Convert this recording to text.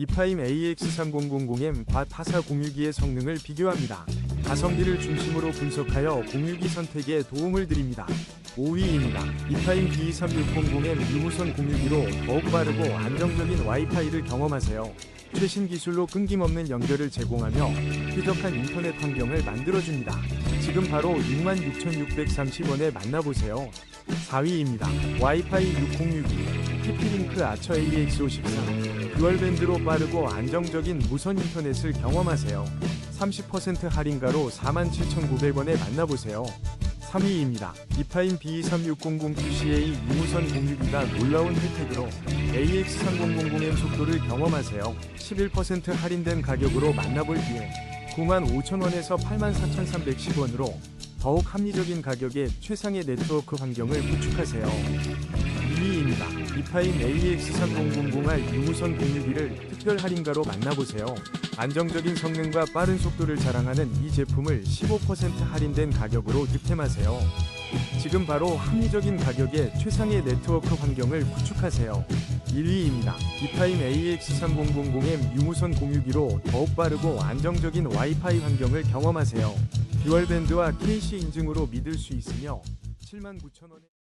이파임 AX3000M과 타사 공유기의 성능을 비교합니다. 가성비를 중심으로 분석하여 공유기 선택에 도움을 드립니다. 5위입니다. 이파임 B23600M 유무선 공유기로 더욱 빠르고 안정적인 와이파이를 경험하세요. 최신 기술로 끊김없는 연결을 제공하며 쾌적한 인터넷 환경을 만들어줍니다. 지금 바로 66,630원에 만나보세요. 4위입니다. 와이파이 6062 TP-링크 아처 AX54 듀얼밴드로 빠르고 안정적인 무선 인터넷을 경험하세요. 30% 할인가로 47,900원에 만나보세요. 3위입니다. 이파인 B23600QCA 유무선 공유기가 놀라운 혜택으로 AX3000M 속도를 경험하세요. 11% 할인된 가격으로 만나볼 기회. 95,000원에서 84,310원으로 더욱 합리적인 가격에 최상의 네트워크 환경을 구축하세요. 2위입니다. 이파인 AX3000R 유무선 공유기를 특별 할인가로 만나보세요. 안정적인 성능과 빠른 속도를 자랑하는 이 제품을 15% 할인된 가격으로 득템하세요. 지금 바로 합리적인 가격에 최상의 네트워크 환경을 구축하세요. 1위입니다. 이파임 AX3000M 유무선 공유기로 더욱 빠르고 안정적인 와이파이 환경을 경험하세요. 듀얼밴드와 KC 인증으로 믿을 수 있으며 79,000원에